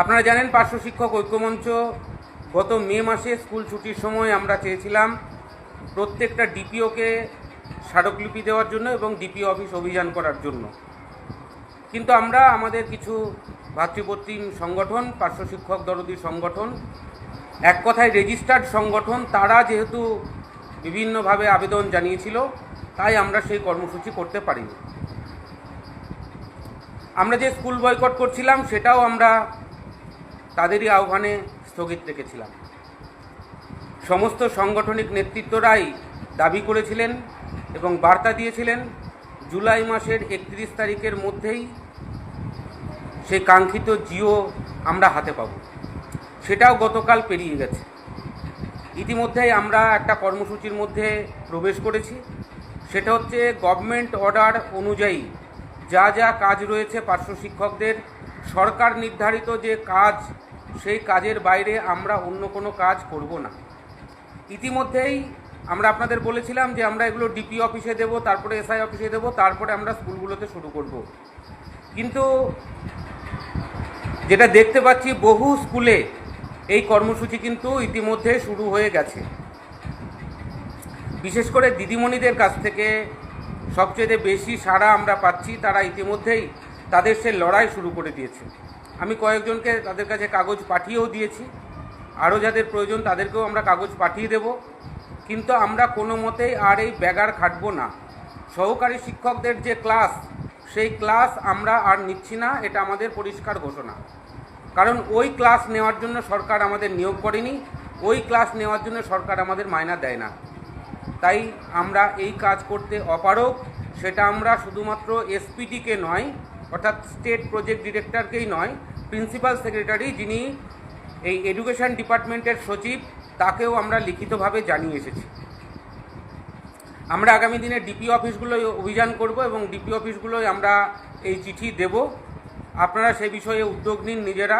আপনারা জানেন পার্শ্ব শিক্ষক ঐক্যমঞ্চ গত মে মাসে স্কুল ছুটির সময় আমরা চেয়েছিলাম প্রত্যেকটা ডিপিওকে স্মারকলিপি দেওয়ার জন্য এবং ডিপিও অফিস অভিযান করার জন্য। কিন্তু আমরা আমাদের কিছু ভাতৃপ্রতিম সংগঠন, পার্শ্ব শিক্ষক দরদি সংগঠন, এক কথায় রেজিস্টার্ড সংগঠন, তারা যেহেতু বিভিন্নভাবে আবেদন জানিয়েছিল, তাই আমরা সেই কর্মসূচি করতে পারিনি। আমরা যে স্কুল বয়কট করছিলাম, সেটাও আমরা তাদেরই আহ্বানে স্থগিত রেখেছিলাম। সমস্ত সাংগঠনিক নেতৃত্বরাই দাবি করেছিলেন এবং বার্তা দিয়েছিলেন, জুলাই মাসের একত্রিশ তারিখের মধ্যেই সেই কাঙ্ক্ষিত জিও আমরা হাতে পাব। সেটাও গতকাল পেরিয়ে গেছে। ইতিমধ্যেই আমরা একটা কর্মসূচির মধ্যে প্রবেশ করেছি। সেটা হচ্ছে গভর্নমেন্ট অর্ডার অনুযায়ী যা যা কাজ রয়েছে পার্শ্ব শিক্ষকদের সরকার নির্ধারিত যে কাজ, সেই কাজের বাইরে আমরা অন্য কোনো কাজ করব না। ইতিমধ্যেই আমরা আপনাদের বলেছিলাম যে আমরা এগুলো ডিপি অফিসে দেব, তারপরে এসআই অফিসে দেব, তারপরে আমরা স্কুলগুলোতে শুরু করব। কিন্তু যেটা দেখতে পাচ্ছি, বহু স্কুলে এই কর্মসূচি কিন্তু ইতিমধ্যে শুরু হয়ে গেছে। বিশেষ করে দিদিমণিদের কাছ থেকে সবচেয়ে বেশি সাড়া আমরা পাচ্ছি, তারা ইতিমধ্যেই তাদের সে লড়াই শুরু করে দিয়েছে। আমি কয়েকজনকে তাদের কাছে কাগজ পাঠিয়েও দিয়েছি। আরও যাদের প্রয়োজন তাদেরকেও আমরা কাগজ পাঠিয়ে দেব। কিন্তু আমরা কোনো মতেই আর এই ব্যাগার খাটব না। সহকারী শিক্ষকদের যে ক্লাস, সেই ক্লাস আমরা আর নিচ্ছি না, এটা আমাদের পরিষ্কার ঘোষণা। কারণ ওই ক্লাস নেওয়ার জন্য সরকার আমাদের নিয়োগ করেনি, ওই ক্লাস নেওয়ার জন্য সরকার আমাদের মায়না দেয় না। তাই আমরা এই কাজ করতে অপারগ। সেটা আমরা শুধুমাত্র এসপিটিকে নয় অর্থাৎ স্টেট প্রজেক্ট ডিরেক্টরকেই নয় প্রিন্সিপাল সেক্রেটারি যিনি এই এডুকেশন ডিপার্টমেন্টের সচিব, তাকেও আমরা লিখিতভাবে জানিয়ে এসেছি। আমরা আগামী দিনে ডিপি অফিসগুলোয় অভিযান করব এবং ডিপি অফিসগুলোয় আমরা এই চিঠি দেব। আপনারা সেই বিষয়ে উদ্যোগ নিন নিজেরা।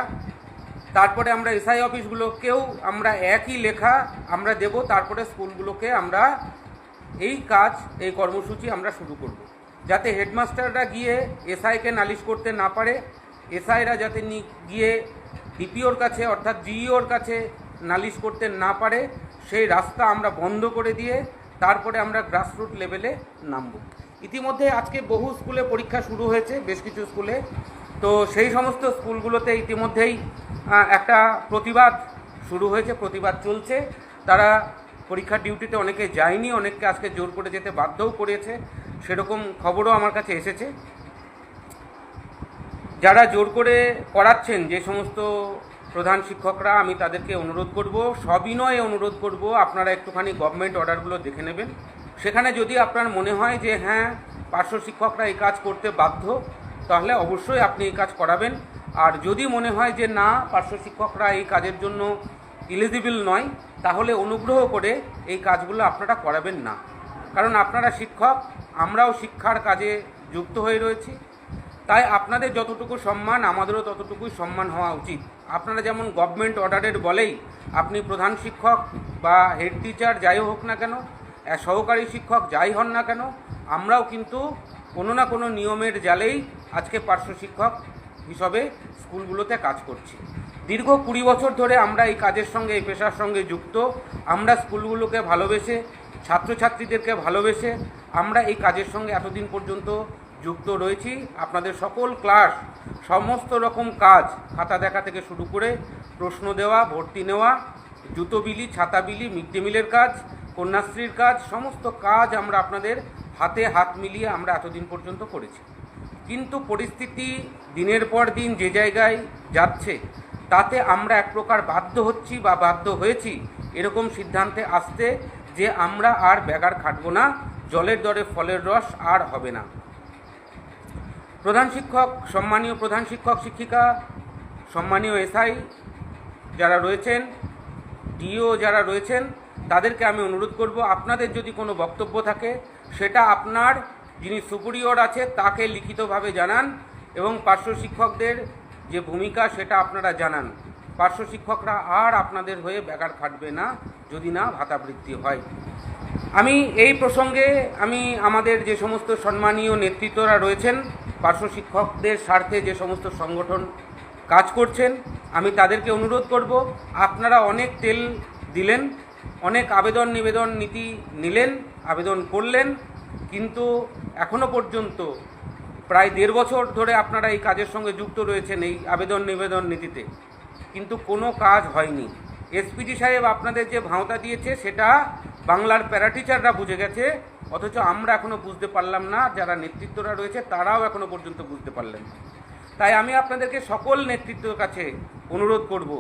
তারপরে আমরা এসআই অফিসগুলোকেও আমরা একই লেখা আমরা দেব। তারপরে স্কুলগুলোকে আমরা এই কাজ, এই কর্মসূচি আমরা শুরু করব। যাতে হেডমাস্টাররা গিয়ে এসআইকে নালিশ করতে না পারে, এসআইরা যাতে গিয়ে ডিপিওর কাছে অর্থাৎ জিইওর কাছে নালিশ করতে না পারে, সেই রাস্তা আমরা বন্ধ করে দিয়ে তারপরে আমরা গ্রাসরুট লেভেলে নামব। ইতিমধ্যে আজকে বহু স্কুলে পরীক্ষা শুরু হয়েছে, বেশ কিছু স্কুলে। তো সেই সমস্ত স্কুলগুলোতে ইতিমধ্যেই একটা প্রতিবাদ শুরু হয়েছে, প্রতিবাদ চলছে। তারা পরীক্ষার ডিউটিতে অনেকে যায়নি, অনেককে আজকে জোর করে যেতে বাধ্যও করেছে। সেরকম খবরও আমার কাছে এসেছে। যারা জোর করে করাচ্ছেন যে সমস্ত প্রধান শিক্ষকরা, আমি তাদেরকে অনুরোধ করব, সবিনয়ে অনুরোধ করব, আপনারা একটুখানি গভর্নমেন্ট অর্ডারগুলো দেখে নেবেন। সেখানে যদি আপনার মনে হয় যে হ্যাঁ পার্শ্ব শিক্ষকরা এই কাজ করতে বাধ্য, তাহলে অবশ্যই আপনি এই কাজ করাবেন। আর যদি মনে হয় যে, না, পার্শ্ব শিক্ষকরা এই কাজের জন্য ইলিজিবল নয়, তাহলে অনুগ্রহ করে এই কাজগুলো আপনারা করাবেন না। কারণ আপনারা শিক্ষক, আমরাও শিক্ষার কাজে যুক্ত হয়ে রয়েছি। তাই আপনাদের যতটুকু সম্মান, আমাদেরও ততটুকুই সম্মান হওয়া উচিত। আপনারা যেমন গভর্নমেন্ট অর্ডারের বলেই আপনি প্রধান শিক্ষক বা হেড টিচার যাই হোক না কেন সহকারী শিক্ষক যাই হন না কেন, আমরাও কিন্তু কোনো না কোনো নিয়মের জালেই আজকে পার্শ্ব শিক্ষক হিসাবে স্কুলগুলোতে কাজ করছি। দীর্ঘ কুড়ি বছর ধরে আমরা এই কাজের সঙ্গে, এই পেশার সঙ্গে যুক্ত। আমরা স্কুলগুলোকে ভালোবেসে ছাত্রছাত্রীদেরকে ভালোবেসে আমরা এই কাজের সঙ্গে এতদিন পর্যন্ত যুক্ত রয়েছি। আপনাদের সকল ক্লাস, সমস্ত রকম কাজ খাতা দেখা থেকে শুরু করে প্রশ্ন দেওয়া, ভর্তি নেওয়া, জুতো বিলি, ছাতা বিলি, মিড ডে মিলের কাজ, কন্যাশ্রীর কাজ, সমস্ত কাজ আমরা আপনাদের হাতে হাত মিলিয়ে আমরা এতদিন পর্যন্ত করেছি। কিন্তু পরিস্থিতি দিনের পর দিন যে জায়গায় যাচ্ছে, তাতে আমরা এক প্রকার বাধ্য হচ্ছি বা বাধ্য হয়েছি এরকম সিদ্ধান্তে আসতে যে আমরা আর ব্যাগার খাটব না, জলের দরে ফলের রস আর হবে না। প্রধান শিক্ষক, সম্মানীয় প্রধান শিক্ষক, শিক্ষিকা, সম্মানীয় এসআই যারা রয়েছেন, ডিও যারা রয়েছেন, তাদেরকে আমি অনুরোধ করব, আপনাদের যদি কোনো বক্তব্য থাকে, সেটা আপনার, যিনি সুপিরিয়র আছে, তাকে লিখিতভাবে জানান এবং পার্শ্ব শিক্ষকদের যে ভূমিকা, সেটা আপনারা জানান। পার্শ্ব শিক্ষকরা আর আপনাদের হয়ে ব্যাগার খাটবে না, যদি না ভাতা বৃদ্ধি হয়। আমি এই প্রসঙ্গে আমি আমাদের যে সমস্ত সম্মানীয় নেতৃত্বরা রয়েছেন, পার্শ্ব শিক্ষকদের স্বার্থে যে সমস্ত সংগঠন কাজ করছেন, আমি তাদেরকে অনুরোধ করব, আপনারা অনেক তেল দিলেন, অনেক আবেদন নিবেদন নীতি নিলেন, আবেদন করলেন, কিন্তু এখনও পর্যন্ত প্রায় দেড় বছর ধরে আপনারা এই কাজের সঙ্গে যুক্ত রয়েছেন এই আবেদন নিবেদন নীতিতে। কিন্তু কোনো কাজ হয়নি। এসপিডি সাহেব আপনাদের যে ভাঁওতা দিয়েছে, সেটা বাংলার প্যারাটিচাররা বুঝে গেছে, অথচ আমরা এখনও বুঝতে পারলাম না, যারা নেতৃত্বরা রয়েছে, তারাও এখনও পর্যন্ত বুঝতে পারলেন তাই আমি আপনাদেরকে সকল নেতৃত্বের কাছে অনুরোধ করব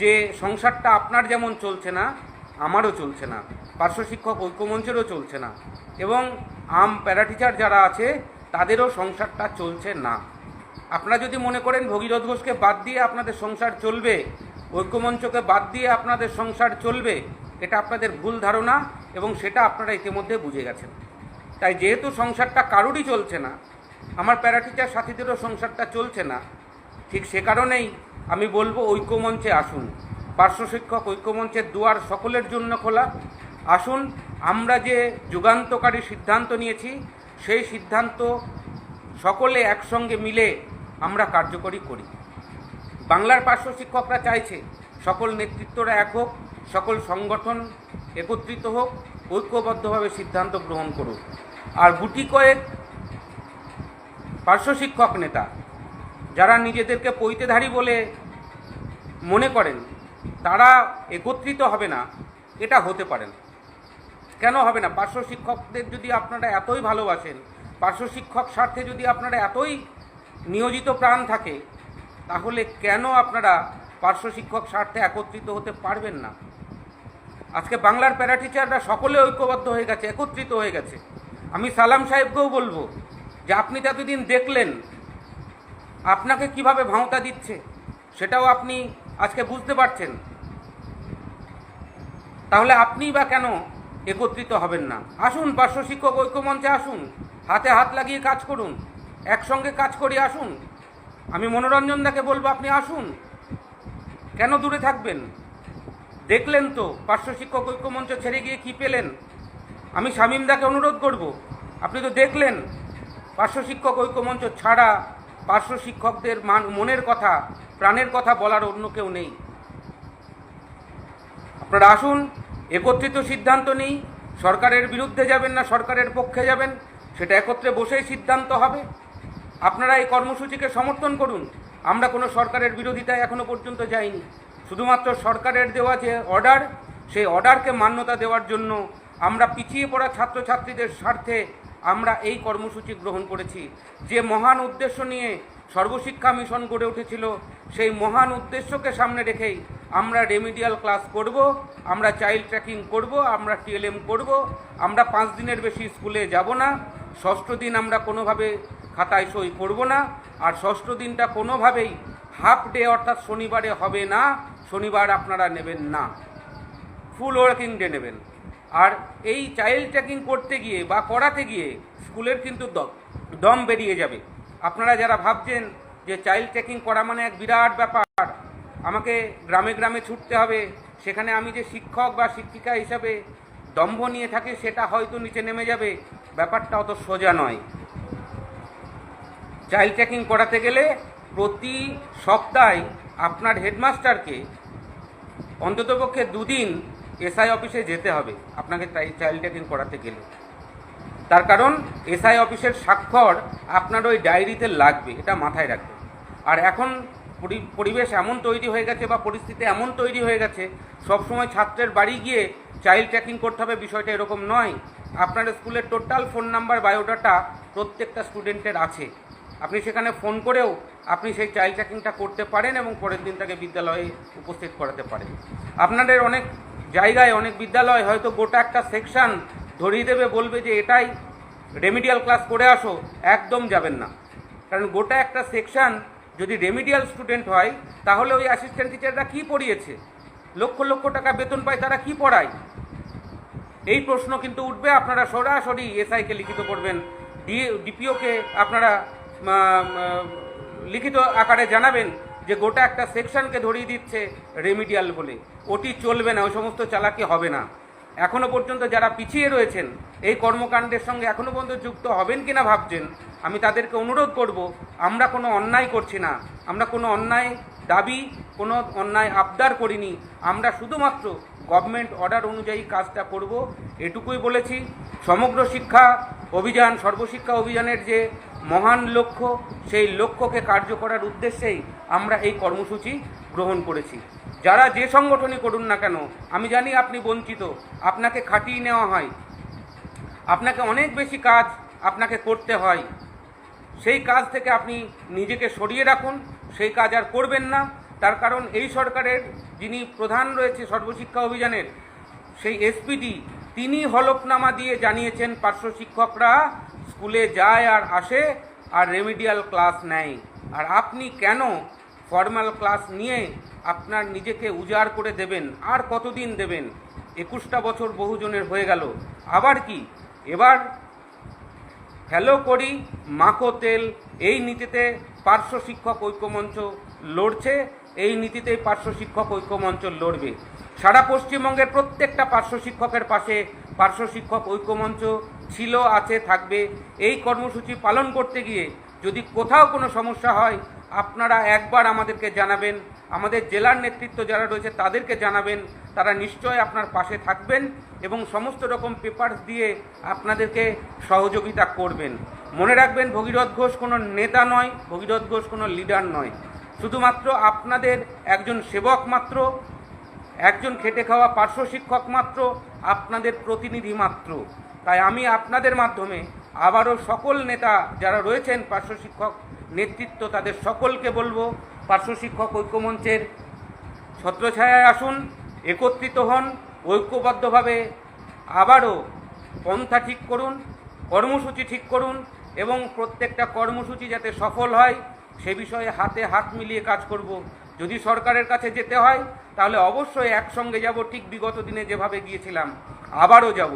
যে সংসারটা আপনার যেমন চলছে না, আমারও চলছে না, পার্শ্ব শিক্ষক ঐক্যমঞ্চেরও চলছে না, এবং আম প্যারাটিচার যারা আছে, তাদেরও সংসারটা চলছে না। আপনারা যদি মনে করেন ভগীরথ ঘোষকে বাদ দিয়ে আপনাদের সংসার চলবে, ঐক্যমঞ্চকে বাদ দিয়ে আপনাদের সংসার চলবে, এটা আপনাদের ভুল ধারণা এবং সেটা আপনারা ইতিমধ্যে বুঝে গেছেন। তাই যেহেতু সংসারটা কারোরই চলছে না, আমার প্যারাটিচার সাথীদেরও সংসারটা চলছে না, ঠিক সে কারণেই আমি বলব ঐক্যমঞ্চে আসুন। পার্শ্ব শিক্ষক ঐক্যমঞ্চের দুয়ার সকলের জন্য খোলা। আসুন, আমরা যে যুগান্তকারী সিদ্ধান্ত নিয়েছি, সেই সিদ্ধান্ত সকলে একসঙ্গে মিলে আমরা কার্যকরী করি। বাংলার পার্শ্ব শিক্ষকরা চাইছে সকল নেতৃত্বরা এক হোক, সকল সংগঠন একত্রিত হোক, ঐক্যবদ্ধভাবে সিদ্ধান্ত গ্রহণ করুক। আর গুটি কয়েক পার্শ্ব শিক্ষক নেতা, যারা নিজেদেরকে পৈতেধারী বলে মনে করেন, তারা একত্রিত হবে না, এটা হতে পারে না। কেন হবে না? পার্শ্ব শিক্ষকদের যদি আপনারা এতই ভালোবাসেন পার্শ্ব শিক্ষক স্বার্থে যদি আপনারা এতই নিয়োজিত প্রাণ থাকে, তাহলে কেন আপনারা পার্শ্ব শিক্ষক স্বার্থে একত্রিত হতে পারবেন না? আজকে বাংলার প্যারা টিচাররা সকলে ঐক্যবদ্ধ হয়ে গেছে, একত্রিত হয়ে গেছে। আমি সালাম সাহেবকেও বলব যে আপনি তো এতদিন দেখলেন, আপনাকে কীভাবে ভাঁওতা দিচ্ছে, সেটাও আপনি আজকে বুঝতে পারছেন। তাহলে আপনিই বা কেন একত্রিত হবেন না? আসুন, পার্শ্ব শিক্ষক ঐক্যমঞ্চে আসুন। হাতে হাত লাগিয়ে কাজ করুন, একসঙ্গে কাজ করি আসুন। আমি মনোরঞ্জন দাকে বলব, আপনি আসুন। কেন দূরে থাকবেন? দেখলেন তো, পার্শ্ব শিক্ষক ঐক্যমঞ্চ ছেড়ে গিয়ে কি পেলেন? আমি শামীম দাকে অনুরোধ করব, আপনি তো দেখলেন, পার্শ্ব শিক্ষক ঐক্যমঞ্চ ছাড়া পার্শ্ব শিক্ষকদের মান, মনের কথা, প্রাণের কথা বলার অন্য কেউ নেই। আপনারা আসুন, একত্রিত সিদ্ধান্ত নেই, সরকারের বিরুদ্ধে যাবেন না, সরকারের পক্ষে যাবেন। সেটা একত্রে বসেই সিদ্ধান্ত হবে। আপনারা এই কর্মসূচিকে সমর্থন করুন। আমরা কোনো সরকারের বিরোধিতায় এখনও পর্যন্ত যাইনি। শুধুমাত্র সরকারের দেওয়া যে অর্ডার, সেই অর্ডারকে মান্যতা দেওয়ার জন্য আমরা পিছিয়ে পড়া ছাত্রছাত্রীদের স্বার্থে আমরা এই কর্মসূচি গ্রহণ করেছি। যে মহান উদ্দেশ্য নিয়ে সর্বশিক্ষা মিশন গড়ে উঠেছিল, সেই মহান উদ্দেশ্যকে সামনে রেখেই আমরা রেমিডিয়াল ক্লাস করব, আমরা চাইল্ড ট্র্যাকিং করব, আমরা টিএলএম করব, আমরা পাঁচ দিনের বেশি স্কুলে যাব না। ষষ্ঠ দিন আমরা কোনোভাবে খাতায় সই করব না, আর ষষ্ঠ দিনটা কোনোভাবেই হাফ ডে অর্থাৎ শনিবারে হবে না, শনিবার আপনারা নেবেন না। ফুল ওয়ার্কিং ডে নেবেন। আর এই চাইল্ড ট্র্যাকিং করতে গিয়ে বা করাতে গিয়ে স্কুলের কিন্তু দম বেরিয়ে যাবে। আপনারা যারা ভাবছেন যে চাইল্ড ট্র্যাকিং করা মানে এক বিরাট ব্যাপার, আমাকে গ্রামে গ্রামে ছুটতে হবে, সেখানে আমি যে শিক্ষক বা শিক্ষিকা হিসাবে দম্ভ নিয়ে থাকি, সেটা হয়তো নিচে নেমে যাবে। ব্যাপারটা অত সোজা নয়। চাইল্ড ট্র্যাকিং করাতে গেলে প্রতি সপ্তাহে আপনার হেডমাস্টারকে অন্ততপক্ষে দুদিন এসআই অফিসে যেতে হবে, আপনাকে চাইল্ড ট্র্যাকিং করাতে গেলে। তার কারণ এসআই অফিসের স্বাক্ষর আপনার ওই ডায়েরিতে লাগবে, এটা মাথায় রাখবে। আর এখন পরি- পরিবেশ এমন তৈরি হয়ে গেছে বা পরিস্থিতি এমন তৈরি হয়ে গেছে, সবসময় ছাত্রের বাড়ি গিয়ে চাইল্ড ট্র্যাকিং করতে হবে বিষয়টা এরকম নয়। আপনার স্কুলের টোটাল ফোন নাম্বার, বায়োডাটা প্রত্যেকটা স্টুডেন্টের আছে। আপনি সেখানে ফোন করেও আপনি সেই চাইল্ড ট্র্যাকিংটা করতে পারেন এবং পরের দিন তাকে বিদ্যালয়ে উপস্থিত করাতে পারেন। আপনাদের অনেক জায়গায় অনেক বিদ্যালয় হয়তো গোটা একটা সেকশন ধরিয়ে দেবে, বলবে যে এটাই রেমিডিয়াল ক্লাস করে আসো, একদম যাবেন না। কারণ গোটা একটা সেকশন যদি রেমিডিয়াল স্টুডেন্ট হয়, তাহলে ওই অ্যাসিস্ট্যান্ট টিচাররা কী পড়িয়েছে? লক্ষ লক্ষ টাকা বেতন পায়, তারা কি পড়ায়? এই প্রশ্ন কিন্তু উঠবে, আপনারা সরাসরি এসআইকে লিখিত করবেন। ডি, ডিপিওকে আপনারা লিখিত আকারে জানাবেন যে গোটা একটা সেকশনকে ধরিয়ে দিচ্ছে রেমিডিয়াল বলে। ওটি চলবে না, ওই সমস্ত চালাকি হবে না। এখনও পর্যন্ত যারা পিছিয়ে রয়েছেন, এই কর্মকাণ্ডের সঙ্গে এখনও পর্যন্ত যুক্ত হবেন কিনা ভাবছেন, আমি তাদেরকে অনুরোধ করব, আমরা কোনো অন্যায় করছি না। আমরা কোনো অন্যায় দাবি, কোনো অন্যায় আবদার করিনি। আমরা শুধুমাত্র গভর্নমেন্ট অর্ডার অনুযায়ী কাজটা করব, এটুকুই বলেছি। সমগ্র শিক্ষা অভিযান, সর্বশিক্ষা অভিযানের যে মহান লক্ষ্য, সেই লক্ষ্যকে কার্য করার উদ্দেশ্যেই আমরা এই কর্মসূচি গ্রহণ করেছি। যারা যে সংগঠনই করুন না কেন, আমি জানি আপনি বঞ্চিত, আপনাকে খাটিয়ে নেওয়া হয়। আপনাকে অনেক বেশি কাজ আপনাকে করতে হয়। সেই কাজ থেকে আপনি নিজেকে সরিয়ে রাখুন, সেই কাজ আর করবেন না। তার কারণ এই সরকারের যিনি প্রধান রয়েছে সর্বশিক্ষা অভিযানের, সেই এসপিডি, তিনি হলফনামা দিয়ে জানিয়েছেন পার্শ্ব শিক্ষকরা স্কুলে যায় আর আসে আর রেমিডিয়াল ক্লাস নেয়। আর আপনি কেন ফর্মাল ক্লাস নিয়ে আপনার নিজেকে উজাড় করে দেবেন? আর কতদিন দেবেন? একুশটা বছর বহুজনের হয়ে গেল। আবার কি? এবার হ্যালো করি, মাখো তেল, এই নীতিতে পার্শ্ব শিক্ষক ঐক্যমঞ্চ লড়ছে। এই নীতিতেই পার্শ্ব শিক্ষক ঐক্যমঞ্চ লড়বে। সারা পশ্চিমবঙ্গের প্রত্যেকটা পার্শ্ব শিক্ষকের পাশে পার্শ্ব শিক্ষক ঐক্যমঞ্চ ছিল, আছে, থাকবে। এই কর্মসূচি পালন করতে গিয়ে যদি কোথাও কোনো সমস্যা হয়, আপনারা একবার আমাদেরকে জানাবেন। আমাদের জেলার নেতৃত্ব যারা রয়েছে তাদেরকে জানাবেন। তারা নিশ্চয় আপনার পাশে থাকবেন এবং সমস্ত রকম পেপারস দিয়ে আপনাদেরকে সহযোগিতা করবেন। মনে রাখবেন, ভগীরথ ঘোষ কোনো নেতা নয়, ভগীরথ ঘোষ কোনো লিডার নয়। শুধুমাত্র আপনাদের একজন সেবক মাত্র, একজন খেটে খাওয়া পার্শ্ব শিক্ষক মাত্র, আপনাদের প্রতিনিধি মাত্র। তাই আমি আপনাদের মাধ্যমে আবারও সকল নেতা যারা রয়েছেন পার্শ্ব শিক্ষক নেতৃত্ব, তাদের সকলকে বলব, পার্শ্ব শিক্ষক ঐক্যমঞ্চের ছত্রছায়ায় আসুন, একত্রিত হন, ঐক্যবদ্ধভাবে আবারও পন্থা ঠিক করুন, কর্মসূচি ঠিক করুন এবং প্রত্যেকটা কর্মসূচি যাতে সফল হয় সে বিষয়ে হাতে হাত মিলিয়ে কাজ করব। যদি সরকারের কাছে যেতে হয়, তাহলে অবশ্যই একসঙ্গে যাব ঠিক বিগত দিনে যেভাবে গিয়েছিলাম। আবারও যাব।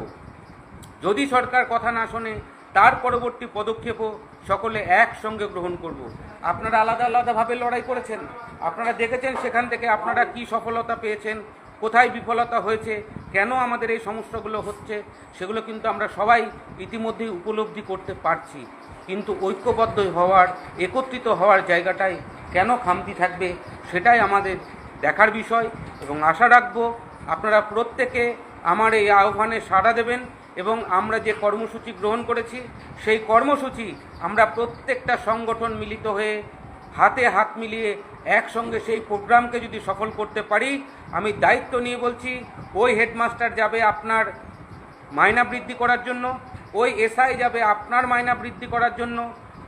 যদি সরকার কথা না শোনে, তার পরবর্তী পদক্ষেপও সকলে একসঙ্গে গ্রহণ করব। আপনারা আলাদা আলাদাভাবে লড়াই করেছেন? আপনারা দেখেছেন সেখান থেকে আপনারা কি সফলতা পেয়েছেন? কোথায় বিফলতা হয়েছে? কেন আমাদের এই সমস্যাগুলো হচ্ছে, সেগুলো কিন্তু আমরা সবাই ইতিমধ্যেই উপলব্ধি করতে পারছি। কিন্তু ঐক্যবদ্ধ হওয়ার, একত্রিত হওয়ার জায়গাটায় কেন খামতি থাকবে, সেটাই আমাদের দেখার বিষয় এবং আশা রাখব আপনারা প্রত্যেকে আমার এই আহ্বানে সাড়া দেবেন এবং আমরা যে কর্মসূচি গ্রহণ করেছি, সেই কর্মসূচি আমরা প্রত্যেকটা সংগঠন মিলিত হয়ে হাতে হাত মিলিয়ে একসঙ্গে সেই প্রোগ্রামকে যদি সফল করতে পারি, আমি দায়িত্ব নিয়ে বলছি, ওই হেডমাস্টার যাবে আপনার মাইনা বৃদ্ধি করার জন্য, ওই এসআই যাবে আপনার মাইনা বৃদ্ধি করার জন্য,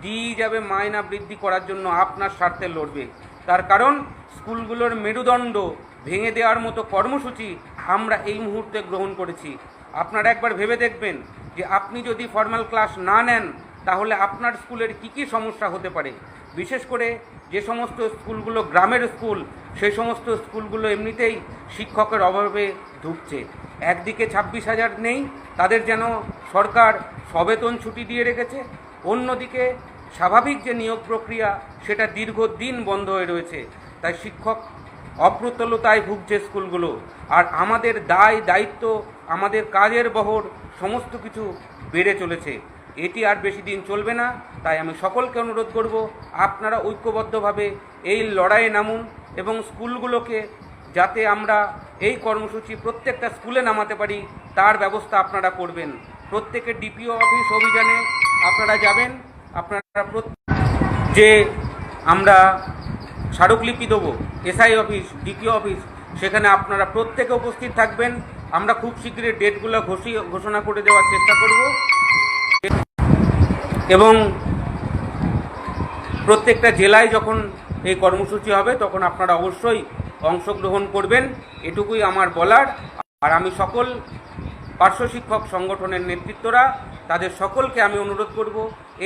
ডিই যাবে মাইনা বৃদ্ধি করার জন্য আপনার স্বার্থে লড়বে। তার কারণ, স্কুলগুলোর মেরুদণ্ড ভেঙে দেওয়ার মতো কর্মসূচি আমরা এই মুহূর্তে গ্রহণ করেছি। আপনারা একবার ভেবে দেখবেন যে আপনি যদি ফর্মাল ক্লাস না নেন, তাহলে আপনার স্কুলের কি কি সমস্যা হতে পারে। বিশেষ করে যে সমস্ত স্কুলগুলো, গ্রামের স্কুল, সেই সমস্ত স্কুলগুলো এমনিতেই শিক্ষকের অভাবে ধুকছে। একদিকে ছাব্বিশ হাজার নেই, তাদের যেন সরকার সবেতন ছুটি দিয়ে রেখেছে। অন্যদিকে স্বাভাবিক যে নিয়োগ প্রক্রিয়া, সেটা দীর্ঘদিন বন্ধ হয়ে রয়েছে। তাই শিক্ষক অপ্রতুলতায় ভুগছে স্কুলগুলো। আর আমাদের দায়, দায়িত্ব, আমাদের কাজের বহর, সমস্ত কিছু বেড়ে চলেছে। এটি আর বেশি দিন চলবে না, তাই আমি সকলকে অনুরোধ করব, আপনারা ঐক্যবদ্ধভাবে এই লড়াইয়ে নামুন এবং স্কুলগুলোকে যাতে আমরা এই কর্মসূচি প্রত্যেকটা স্কুলে নামাতে পারি, তার ব্যবস্থা আপনারা করবেন। প্রত্যেকের ডিপিও অফিস অভিযানে আপনারা যাবেন, আপনারা যে আমরা স্মারকলিপি দেবো, এসআই অফিস, ডিপিও অফিস, সেখানে আপনারা প্রত্যেকে উপস্থিত থাকবেন। আমরা খুব শীঘ্রই ডেটগুলো ঘোষি ঘোষণা করে দেওয়ার চেষ্টা করব। এবং প্রত্যেকটা জেলায় যখন এই কর্মসূচি হবে, তখন আপনারা অবশ্যই অংশগ্রহণ করবেন। এটুকুই আমার বলার। আর আমি সকল পার্শ্ব শিক্ষক সংগঠনের নেতৃত্বরা, তাদের সকলকে আমি অনুরোধ করব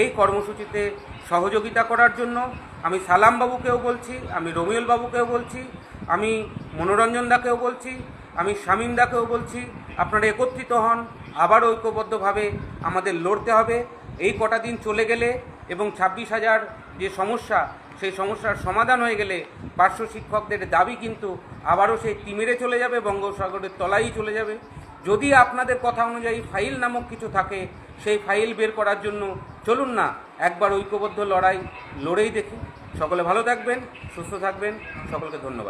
এই কর্মসূচিতে সহযোগিতা করার জন্য। আমি সালাম বাবুকেও বলছি, আমি রমিউল বাবুকেও বলছি, আমি মনোরঞ্জন দাকেও বলছি, আমি শামীম দাকেও বলছি। আপনারা একত্রিত হন, আবার ঐক্যবদ্ধভাবে আমাদের লড়তে হবে। এই কটা দিন চলে গেলে এবং ছাব্বিশ হাজার যে সমস্যা, সেই সমস্যার সমাধান হয়ে গেলে পার্শ্ব শিক্ষকদের দাবি কিন্তু আবারও সেই তিমিরে চলে যাবে, বঙ্গোপসাগরের তলায় চলে যাবে। যদি আপনাদের কথা অনুযায়ী ফাইল নামক কিছু থাকে, সেই ফাইল বের করার জন্য চলুন না, একবার ঐক্যবদ্ধ লড়াই, লড়েই দেখি। সকলে ভালো থাকবেন, সুস্থ থাকবেন, সকলকে ধন্যবাদ।